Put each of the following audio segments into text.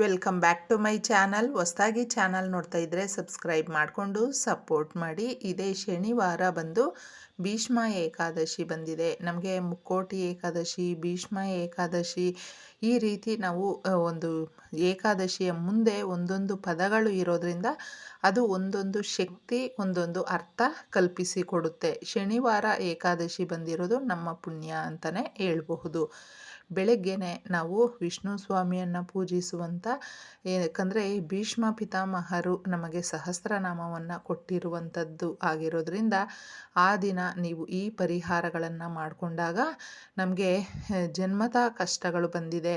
Welcome back to my channel. ಹೊಸದಾಗಿ channel ನೋಡ್ತಾ ಇದ್ದರೆ ಸಬ್ಸ್ಕ್ರೈಬ್ ಮಾಡಿಕೊಂಡು ಸಪೋರ್ಟ್ ಮಾಡಿ. ಇದೇ ಶನಿವಾರ ಬಂದು ಭೀಷ್ಮ ಏಕಾದಶಿ ಬಂದಿದೆ. ನಮಗೆ ಮುಕ್ಕೋಟಿ ಏಕಾದಶಿ, ಭೀಷ್ಮ ಏಕಾದಶಿ ಈ ರೀತಿ ನಾವು ಒಂದು ಏಕಾದಶಿಯ ಮುಂದೆ ಒಂದೊಂದು ಪದಗಳು ಇರೋದ್ರಿಂದ ಅದು ಒಂದೊಂದು ಶಕ್ತಿ, ಒಂದೊಂದು ಅರ್ಥ ಕಲ್ಪಿಸಿಕೊಡುತ್ತೆ ಶನಿವಾರ ಏಕಾದಶಿ ಬಂದಿರೋದು ನಮ್ಮ ಪುಣ್ಯ ಅಂತಲೇ ಹೇಳ್ಬಹುದು. ಬೆಳಗ್ಗೆನೆ ನಾವು ವಿಷ್ಣು ಸ್ವಾಮಿಯನ್ನು ಪೂಜಿಸುವಂಥ ಏಕಂದ್ರೆ ಭೀಷ್ಮ ಪಿತಾಮಹರು ನಮಗೆ ಸಹಸ್ರನಾಮವನ್ನು ಕೊಟ್ಟಿರುವಂಥದ್ದು ಆಗಿರೋದ್ರಿಂದ ಆ ದಿನ ನೀವು ಈ ಪರಿಹಾರಗಳನ್ನು ಮಾಡಿಕೊಂಡಾಗ ನಮಗೆ ಜನ್ಮತ ಕಷ್ಟಗಳು ಬಂದಿದೆ.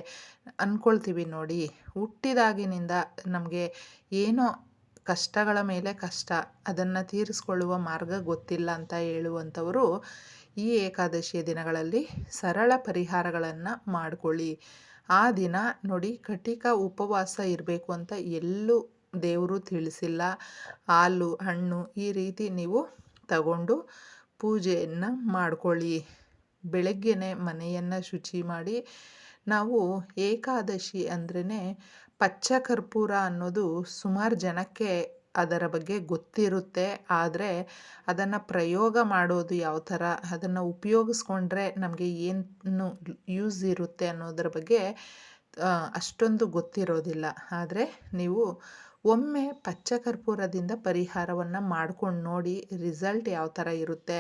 ಅಂದ್ಕೊಳ್ತೀವಿ ನೋಡಿ. ಹುಟ್ಟಿದಾಗಿನಿಂದ ನಮಗೆ ಏನೋ ಕಷ್ಟಗಳ ಮೇಲೆ ಕಷ್ಟ, ಅದನ್ನು ತೀರಿಸ್ಕೊಳ್ಳುವ ಮಾರ್ಗ ಗೊತ್ತಿಲ್ಲ ಅಂತ ಹೇಳುವಂಥವರು ಈ ಏಕಾದಶಿಯ ದಿನಗಳಲ್ಲಿ ಸರಳ ಪರಿಹಾರಗಳನ್ನು ಮಾಡಿಕೊಳ್ಳಿ. ಆ ದಿನ ನೋಡಿ ಕಟಿಕ ಉಪವಾಸ ಇರಬೇಕು ಅಂತ ಎಲ್ಲೂ ದೇವರು ತಿಳಿಸಿಲ್ಲ. ಹಾಲು, ಹಣ್ಣು ಈ ರೀತಿ ನೀವು ತಗೊಂಡು ಪೂಜೆಯನ್ನು ಮಾಡಿಕೊಳ್ಳಿ. ಬೆಳಗ್ಗೆನೆ ಮನೆಯನ್ನು ಶುಚಿ ಮಾಡಿ ನಾವು ಏಕಾದಶಿ ಅಂದ್ರೇ ಪಚ್ಚ ಕರ್ಪೂರ ಅನ್ನೋದು ಸುಮಾರು ಜನಕ್ಕೆ ಅದರ ಬಗ್ಗೆ ಗೊತ್ತಿರುತ್ತೆ. ಆದರೆ ಅದನ್ನು ಪ್ರಯೋಗ ಮಾಡೋದು ಯಾವ ಥರ, ಅದನ್ನು ಉಪಯೋಗಿಸ್ಕೊಂಡ್ರೆ ನಮಗೆ ಏನು ಯೂಸ್ ಇರುತ್ತೆ ಅನ್ನೋದ್ರ ಬಗ್ಗೆ ಅಷ್ಟೊಂದು ಗೊತ್ತಿರೋದಿಲ್ಲ. ಆದರೆ ನೀವು ಒಮ್ಮೆ ಪಚ್ಚ ಕರ್ಪೂರದಿಂದ ಪರಿಹಾರವನ್ನು ಮಾಡ್ಕೊಂಡು ನೋಡಿ ರಿಸಲ್ಟ್ ಯಾವ ಥರ ಇರುತ್ತೆ.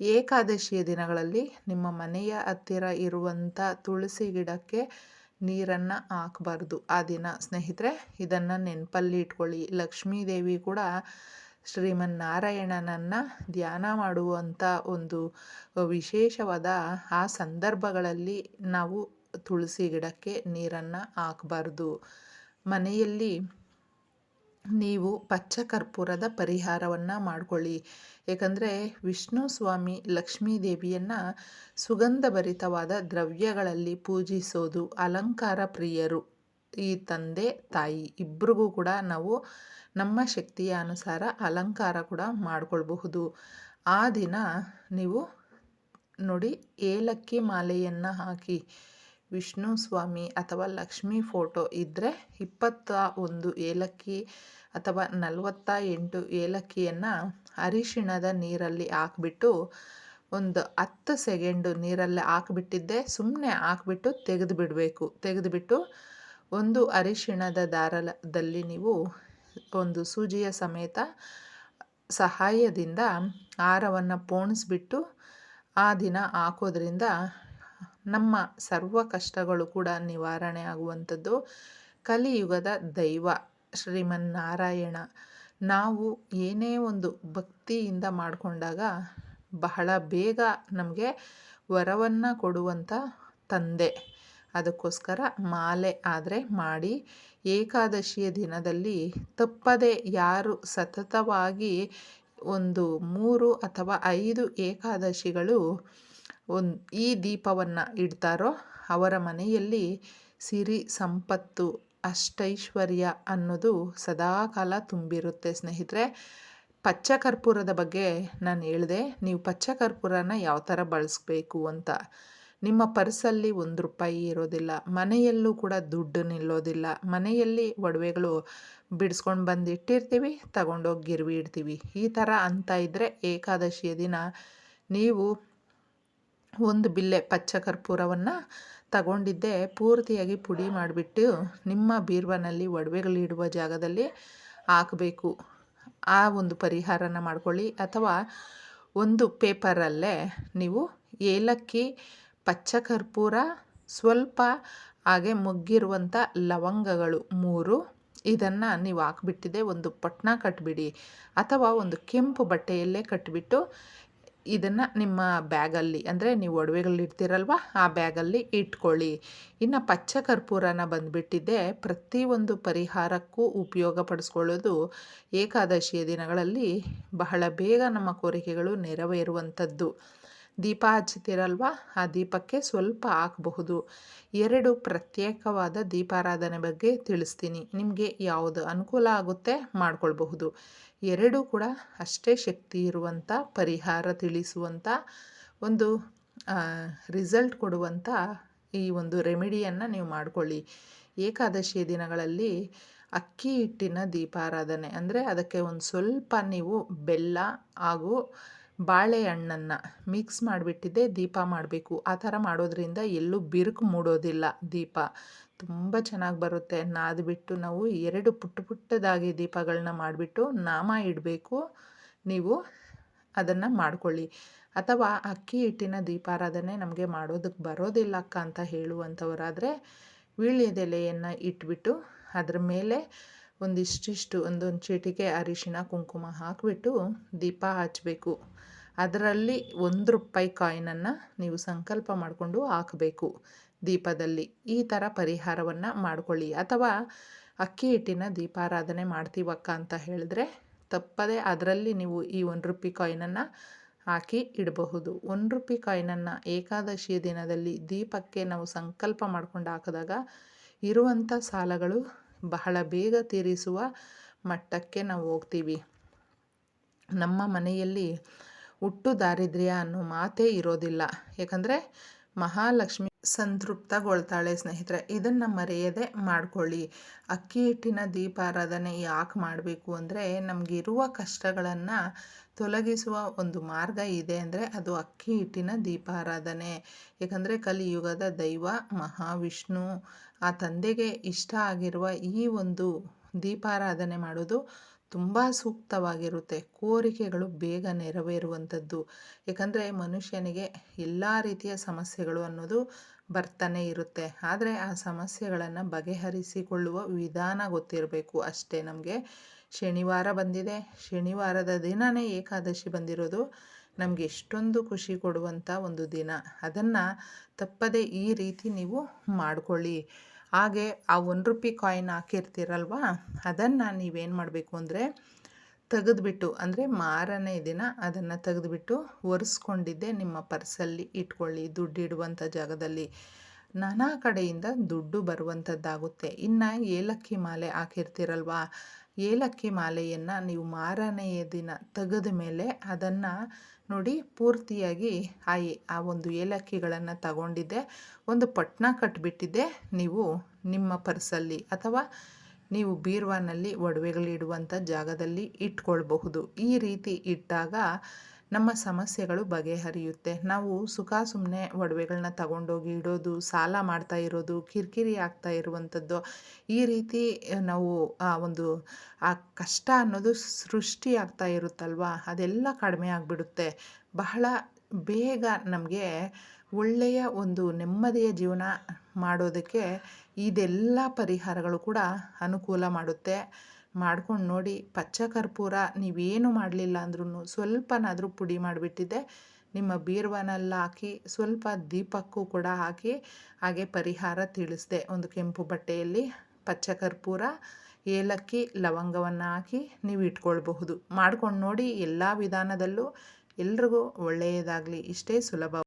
ಏಕಾದಶಿಯ ದಿನಗಳಲ್ಲಿ ನಿಮ್ಮ ಮನೆಯ ಹತ್ತಿರ ಇರುವಂಥ ತುಳಸಿ ಗಿಡಕ್ಕೆ ನೀರನ್ನು ಹಾಕಬಾರ್ದು. ಆ ದಿನ ಸ್ನೇಹಿತರೆ, ಇದನ್ನು ನೆನಪಲ್ಲಿ ಇಟ್ಕೊಳ್ಳಿ. ಲಕ್ಷ್ಮೀ ದೇವಿ ಕೂಡ ಶ್ರೀಮನ್ನಾರಾಯಣನನ್ನು ಧ್ಯಾನ ಮಾಡುವಂಥ ಒಂದು ವಿಶೇಷವಾದ ಆ ಸಂದರ್ಭಗಳಲ್ಲಿ ನಾವು ತುಳಸಿ ಗಿಡಕ್ಕೆ ನೀರನ್ನು ಹಾಕಬಾರ್ದು. ಮನೆಯಲ್ಲಿ ನೀವು ಪಚ್ಚ ಕರ್ಪೂರದ ಪರಿಹಾರವನ್ನು ಮಾಡಿಕೊಳ್ಳಿ. ಏಕೆಂದರೆ ವಿಷ್ಣು ಸ್ವಾಮಿ ಲಕ್ಷ್ಮೀ ದೇವಿಯನ್ನು ಸುಗಂಧಭರಿತವಾದ ದ್ರವ್ಯಗಳಲ್ಲಿ ಪೂಜಿಸೋದು ಅಲಂಕಾರ ಪ್ರಿಯರು. ಈ ತಂದೆ, ತಾಯಿ ಇಬ್ಬರಿಗೂ ಕೂಡ ನಾವು ನಮ್ಮ ಶಕ್ತಿಯ ಅನುಸಾರ ಅಲಂಕಾರ ಕೂಡ ಮಾಡಿಕೊಳ್ಬಹುದು. ಆ ದಿನ ನೀವು ನೋಡಿ ಏಲಕ್ಕಿ ಮಾಲೆಯನ್ನು ಹಾಕಿ ವಿಷ್ಣು ಸ್ವಾಮಿ ಅಥವಾ ಲಕ್ಷ್ಮಿ ಫೋಟೋ ಇದ್ದರೆ ಇಪ್ಪತ್ತ ಒಂದು ಏಲಕ್ಕಿ ಅಥವಾ ನಲವತ್ತ ಎಂಟು ಏಲಕ್ಕಿಯನ್ನು ಅರಿಶಿಣದ ನೀರಲ್ಲಿ ಹಾಕ್ಬಿಟ್ಟು ಒಂದು ಹತ್ತು ಸೆಕೆಂಡು ನೀರಲ್ಲಿ ಹಾಕ್ಬಿಟ್ಟಿದ್ದೆ. ಸುಮ್ಮನೆ ಹಾಕ್ಬಿಟ್ಟು ತೆಗೆದು ಬಿಡಬೇಕು ತೆಗೆದುಬಿಟ್ಟು ಒಂದು ಅರಿಶಿಣದ ದಾರದಲ್ಲಿ ನೀವು ಒಂದು ಸೂಜಿಯ ಸಮೇತ ಸಹಾಯದಿಂದ ಹಾರವನ್ನು ಪೋಣಿಸ್ಬಿಟ್ಟು ಆ ದಿನ ಹಾಕೋದ್ರಿಂದ ನಮ್ಮ ಸರ್ವ ಕಷ್ಟಗಳು ಕೂಡ ನಿವಾರಣೆ ಆಗುವಂಥದ್ದು. ಕಲಿಯುಗದ ದೈವ ಶ್ರೀಮನ್ನಾರಾಯಣ. ನಾವು ಏನೇ ಒಂದು ಭಕ್ತಿಯಿಂದ ಮಾಡಿಕೊಂಡಾಗ ಬಹಳ ಬೇಗ ನಮಗೆ ವರವನ್ನು ಕೊಡುವಂಥ ತಂದೆ. ಅದಕ್ಕೋಸ್ಕರ ಮಾಲೆ ಆದರೆ ಮಾಡಿ ಏಕಾದಶಿಯ ದಿನದಲ್ಲಿ ತಪ್ಪದೆ ಯಾರು ಸತತವಾಗಿ ಒಂದು ಮೂರು ಅಥವಾ ಐದು ಏಕಾದಶಿಗಳು ಒಂದು ಈ ದೀಪವನ್ನು ಇಡ್ತಾರೋ ಅವರ ಮನೆಯಲ್ಲಿ ಸಿರಿ ಸಂಪತ್ತು, ಅಷ್ಟೈಶ್ವರ್ಯ ಅನ್ನೋದು ಸದಾಕಾಲ ತುಂಬಿರುತ್ತೆ. ಸ್ನೇಹಿತರೆ ಪಚ್ಚ ಕರ್ಪೂರದ ಬಗ್ಗೆ ನಾನು ಹೇಳಿದೆ, ನೀವು ಪಚ್ಚ ಕರ್ಪೂರನ ಯಾವ ಥರ ಬಳಸಬೇಕು ಅಂತ. ನಿಮ್ಮ ಪರ್ಸಲ್ಲಿ ಒಂದು ರೂಪಾಯಿ ಇರೋದಿಲ್ಲ, ಮನೆಯಲ್ಲೂ ಕೂಡ ದುಡ್ಡು ನಿಲ್ಲೋದಿಲ್ಲ. ಮನೆಯಲ್ಲಿ ಒಡವೆಗಳು ಬಿಡಿಸ್ಕೊಂಡು ಬಂದು ಇಟ್ಟಿರ್ತೀವಿ, ತಗೊಂಡೋಗಿ ಗಿರ್ವಿ ಇಡ್ತೀವಿ. ಈ ಥರ ಅಂತ ಇದ್ದರೆ ಏಕಾದಶಿಯ ದಿನ ನೀವು ಒಂದು ಬಿಲ್ಲೆ ಪಚ್ಚ ಕರ್ಪೂರವನ್ನು ತಗೊಂಡಿದ್ದೆ. ಪೂರ್ತಿಯಾಗಿ ಪುಡಿ ಮಾಡಿಬಿಟ್ಟು ನಿಮ್ಮ ಬೀರ್ವನಲ್ಲಿ ಒಡವೆಗಳಿಡುವ ಜಾಗದಲ್ಲಿ ಹಾಕಬೇಕು. ಆ ಒಂದು ಪರಿಹಾರನ ಮಾಡ್ಕೊಳ್ಳಿ. ಅಥವಾ ಒಂದು ಪೇಪರಲ್ಲೇ ನೀವು ಏಲಕ್ಕಿ, ಪಚ್ಚ ಕರ್ಪೂರ, ಸ್ವಲ್ಪ ಹಾಗೆ ಮುಗ್ಗಿರುವಂಥ ಲವಂಗಗಳು ಮೂರು ಇದನ್ನು ನೀವು ಹಾಕ್ಬಿಟ್ಟಿದೆ ಒಂದು ಪಟ್ನ ಕಟ್ಟಿಬಿಡಿ ಅಥವಾ ಒಂದು ಕೆಂಪು ಬಟ್ಟೆಯಲ್ಲೇ ಕಟ್ಟಿಬಿಟ್ಟು ಇದನ್ನು ನಿಮ್ಮ ಬ್ಯಾಗಲ್ಲಿ, ಅಂದರೆ ನೀವು ಒಡವೆಗಳಿಡ್ತೀರಲ್ವ ಆ ಬ್ಯಾಗಲ್ಲಿ ಇಟ್ಕೊಳ್ಳಿ. ಇನ್ನು ಪಚ್ಚ ಕರ್ಪೂರನ ಬಂದುಬಿಟ್ಟಿದ್ದೆ. ಪ್ರತಿಯೊಂದು ಪರಿಹಾರಕ್ಕೂ ಉಪಯೋಗ ಪಡಿಸ್ಕೊಳ್ಳೋದು ಏಕಾದಶಿಯ ದಿನಗಳಲ್ಲಿ ಬಹಳ ಬೇಗ ನಮ್ಮ ಕೋರಿಕೆಗಳು ನೆರವೇರುವಂಥದ್ದು. ದೀಪ ಹಚ್ಚುತ್ತೀರಲ್ವ? ಆ ದೀಪಕ್ಕೆ ಸ್ವಲ್ಪ ಹಾಕಬಹುದು. ಎರಡು ಪ್ರತ್ಯೇಕವಾದ ದೀಪಾರಾಧನೆ ಬಗ್ಗೆ ತಿಳಿಸ್ತೀನಿ. ನಿಮಗೆ ಯಾವುದು ಅನುಕೂಲ ಆಗುತ್ತೆ ಮಾಡ್ಕೊಳ್ಬಹುದು. ಎರಡೂ ಕೂಡ ಅಷ್ಟೇ ಶಕ್ತಿ ಇರುವಂಥ, ಪರಿಹಾರ ತಿಳಿಸುವಂಥ, ಒಂದು ರಿಸಲ್ಟ್ ಕೊಡುವಂಥ ಈ ಒಂದು ರೆಮಿಡಿಯನ್ನು ನೀವು ಮಾಡ್ಕೊಳ್ಳಿ. ಏಕಾದಶಿ ದಿನಗಳಲ್ಲಿ ಅಕ್ಕಿ ಹಿಟ್ಟಿನ ದೀಪಾರಾಧನೆ. ಅಂದರೆ ಅದಕ್ಕೆ ಒಂದು ಸ್ವಲ್ಪ ನೀವು ಬೆಲ್ಲ ಹಾಗೂ ಬಾಳೆಹಣ್ಣನ್ನು ಮಿಕ್ಸ್ ಮಾಡಿಬಿಟ್ಟಿದ್ದೆ, ದೀಪ ಮಾಡಬೇಕು. ಆ ಥರ ಮಾಡೋದ್ರಿಂದ ಎಲ್ಲೂ ಬಿರುಕು ಮೂಡೋದಿಲ್ಲ ದೀಪ. ತುಂಬ ಚೆನ್ನಾಗಿ ಬರುತ್ತೆ. ನಾದ್ಬಿಟ್ಟು ನಾವು ಎರಡು ಪುಟ್ಟ ಪುಟ್ಟದಾಗಿ ದೀಪಗಳನ್ನ ಮಾಡಿಬಿಟ್ಟು ನಾಮ ಇಡಬೇಕು. ನೀವು ಅದನ್ನು ಮಾಡ್ಕೊಳ್ಳಿ. ಅಥವಾ ಅಕ್ಕಿ ಹಿಟ್ಟಿನ ದೀಪಾರಾಧನೆ ನಮಗೆ ಮಾಡೋದಕ್ಕೆ ಬರೋದಿಲ್ಲ ಅಕ್ಕ ಅಂತ ಹೇಳುವಂಥವರಾದರೆ, ವೀಳ್ಯದೆಲೆಯನ್ನು ಇಟ್ಬಿಟ್ಟು ಅದರ ಮೇಲೆ ಒಂದಿಷ್ಟಿಷ್ಟು ಒಂದೊಂದು ಚೀಟಿಗೆ ಅರಿಶಿನ, ಕುಂಕುಮ ಹಾಕಿಬಿಟ್ಟು ದೀಪ ಹಚ್ಚಬೇಕು ಅದರಲ್ಲಿ ಒಂದು ರೂಪಾಯಿ ಕಾಯಿನನ್ನು ನೀವು ಸಂಕಲ್ಪ ಮಾಡಿಕೊಂಡು ಹಾಕಬೇಕು. ದೀಪದಲ್ಲಿ ಈ ಥರ ಪರಿಹಾರವನ್ನು ಮಾಡ್ಕೊಳ್ಳಿ. ಅಥವಾ ಅಕ್ಕಿ ಹಿಟ್ಟಿನ ದೀಪಾರಾಧನೆ ಮಾಡ್ತೀವಕ್ಕ ಅಂತ ಹೇಳಿದ್ರೆ ತಪ್ಪದೇ ಅದರಲ್ಲಿ ನೀವು ಈ ಒಂದು ರೂಪಾಯಿ ಕಾಯಿನನ್ನು ಹಾಕಿ ಇಡಬಹುದು. ಒಂದು ರೂಪಾಯಿ ಕಾಯಿನನ್ನು ಏಕಾದಶಿಯ ದಿನದಲ್ಲಿ ದೀಪಕ್ಕೆ ನಾವು ಸಂಕಲ್ಪ ಮಾಡ್ಕೊಂಡು ಹಾಕಿದಾಗ ಇರುವಂಥ ಸಾಲಗಳು ಬಹಳ ಬೇಗ ತೀರಿಸುವ ಮಟ್ಟಕ್ಕೆ ನಾವು ಹೋಗ್ತೀವಿ. ನಮ್ಮ ಮನೆಯಲ್ಲಿ ಹುಟ್ಟು ದಾರಿದ್ರ್ಯ ಅನ್ನೋ ಮಾತೇ ಇರೋದಿಲ್ಲ. ಯಾಕಂದರೆ ಮಹಾಲಕ್ಷ್ಮಿ ಸಂತೃಪ್ತಗೊಳ್ತಾಳೆ ಸ್ನೇಹಿತರೆ. ಇದನ್ನು ಮರೆಯದೆ ಮಾಡಿಕೊಳ್ಳಿ. ಅಕ್ಕಿ ಹಿಟ್ಟಿನ ದೀಪಾರಾಧನೆ ಯಾಕೆ ಮಾಡಬೇಕು ಅಂದರೆ ನಮಗಿರುವ ಕಷ್ಟಗಳನ್ನು ತೊಲಗಿಸುವ ಒಂದು ಮಾರ್ಗ ಇದೆ ಅಂದರೆ ಅದು ಅಕ್ಕಿ ಹಿಟ್ಟಿನ ದೀಪಾರಾಧನೆ. ಏಕೆಂದರೆ ಕಲಿಯುಗದ ದೈವ ಮಹಾವಿಷ್ಣು, ಆ ತಂದೆಗೆ ಇಷ್ಟ ಆಗಿರುವ ಈ ಒಂದು ದೀಪಾರಾಧನೆ ಮಾಡೋದು ತುಂಬ ಸೂಕ್ತವಾಗಿರುತ್ತೆ. ಕೋರಿಕೆಗಳು ಬೇಗ ನೆರವೇರುವಂಥದ್ದು. ಏಕೆಂದರೆ ಮನುಷ್ಯನಿಗೆ ಎಲ್ಲ ರೀತಿಯ ಸಮಸ್ಯೆಗಳು ಅನ್ನೋದು ಬರ್ತಾನೆ ಇರುತ್ತೆ. ಆದರೆ ಆ ಸಮಸ್ಯೆಗಳನ್ನು ಬಗೆಹರಿಸಿಕೊಳ್ಳುವ ವಿಧಾನ ಗೊತ್ತಿರಬೇಕು ಅಷ್ಟೇ ನಮಗೆ. ಶನಿವಾರ ಬಂದಿದೆ. ಶನಿವಾರದ ದಿನವೇ ಏಕಾದಶಿ ಬಂದಿರೋದು. ನಮಗೆ ಎಷ್ಟೊಂದು ಖುಷಿ ಕೊಡುವಂಥ ಒಂದು ದಿನ. ಅದನ್ನು ತಪ್ಪದೆ ಈ ರೀತಿ ನೀವು ಮಾಡಿಕೊಳ್ಳಿ. ಹಾಗೆ ಆ ಒಂದು ರುಪಿ ಕಾಯಿನ್ ಹಾಕಿರ್ತೀರಲ್ವ? ಅದನ್ನು ನೀವೇನು ಮಾಡಬೇಕು ಅಂದರೆ ತೆಗೆದುಬಿಟ್ಟು, ಅಂದರೆ ಮಾರನೇ ದಿನ ಅದನ್ನು ತೆಗೆದುಬಿಟ್ಟು ಒರೆಸ್ಕೊಂಡಿದ್ದೆ ನಿಮ್ಮ ಪರ್ಸಲ್ಲಿ ಇಟ್ಕೊಳ್ಳಿ, ದುಡ್ಡು ಇಡುವಂಥ ಜಾಗದಲ್ಲಿ. ನಾನಾ ಕಡೆಯಿಂದ ದುಡ್ಡು ಬರುವಂಥದ್ದಾಗುತ್ತೆ ಇನ್ನು ಏಲಕ್ಕಿ ಮಾಲೆ ಹಾಕಿರ್ತೀರಲ್ವ? ಏಲಕ್ಕಿ ಮಾಲೆಯನ್ನು ನೀವು ಮಾರನೆಯ ದಿನ ತೆಗೆದ ಮೇಲೆ ಅದನ್ನು ನೋಡಿ ಪೂರ್ತಿಯಾಗಿ ಆ ಆ ಒಂದು ಏಲಕ್ಕಿಗಳನ್ನು ತಗೊಂಡಿದ್ದೆ. ಒಂದು ಪಟ್ನ ಕಟ್ಬಿಟ್ಟಿದ್ದೆ. ನೀವು ನಿಮ್ಮ ಪರ್ಸಲ್ಲಿ ಅಥವಾ ನೀವು ಬೀರ್ವಾನಲ್ಲಿ ಒಡವೆಗಳಿಡುವಂಥ ಜಾಗದಲ್ಲಿ ಇಟ್ಕೊಳ್ಬಹುದು. ಈ ರೀತಿ ಇಟ್ಟಾಗ ನಮ್ಮ ಸಮಸ್ಯೆಗಳು ಬಗೆಹರಿಯುತ್ತೆ. ನಾವು ಸುಖ ಸುಮ್ಮನೆ ಒಡವೆಗಳನ್ನ ತಗೊಂಡೋಗಿ ಇಡೋದು, ಸಾಲ ಮಾಡ್ತಾ ಇರೋದು, ಕಿರಿಕಿರಿ ಆಗ್ತಾ ಇರುವಂಥದ್ದು, ಈ ರೀತಿ ನಾವು, ಆ, ಒಂದು, ಆ ಕಷ್ಟ ಅನ್ನೋದು ಸೃಷ್ಟಿ ಆಗ್ತಾ ಇರುತ್ತಲ್ವ? ಅದೆಲ್ಲ ಕಡಿಮೆ ಆಗಿಬಿಡುತ್ತೆ. ಬಹಳ ಬೇಗ ನಮಗೆ ಒಳ್ಳೆಯ ಒಂದು ನೆಮ್ಮದಿಯ ಜೀವನ ಮಾಡೋದಕ್ಕೆ ಇದೆಲ್ಲ ಪರಿಹಾರಗಳು ಕೂಡ ಅನುಕೂಲ ಮಾಡುತ್ತೆ. ಮಾಡ್ಕೊಂಡು ನೋಡಿ, ಪಚ್ಚ ಕರ್ಪೂರ ನೀವೇನು ಮಾಡಲಿಲ್ಲ ಅಂದ್ರೂ ಸ್ವಲ್ಪನಾದರೂ ಪುಡಿ ಮಾಡಿಬಿಟ್ಟಿದ್ದೆ. ನಿಮ್ಮ ಬೀರ್ವನಲ್ಲಿ ಹಾಕಿ ಸ್ವಲ್ಪ ದೀಪಕ್ಕೂ ಕೂಡ ಹಾಕಿ ಹಾಗೆ ಪರಿಹಾರ ತಿಳಿಸಿದೆ ಒಂದು ಕೆಂಪು ಬಟ್ಟೆಯಲ್ಲಿ. ಪಚ್ಚ ಕರ್ಪೂರ, ಏಲಕ್ಕಿ, ಲವಂಗವನ್ನು ಹಾಕಿ ನೀವು ಇಟ್ಕೊಳ್ಬಹುದು. ಮಾಡ್ಕೊಂಡು ನೋಡಿ ಎಲ್ಲ ವಿಧಾನದಲ್ಲೂ ಎಲ್ರಿಗೂ ಒಳ್ಳೆಯದಾಗಲಿ. ಇಷ್ಟೇ ಸುಲಭ.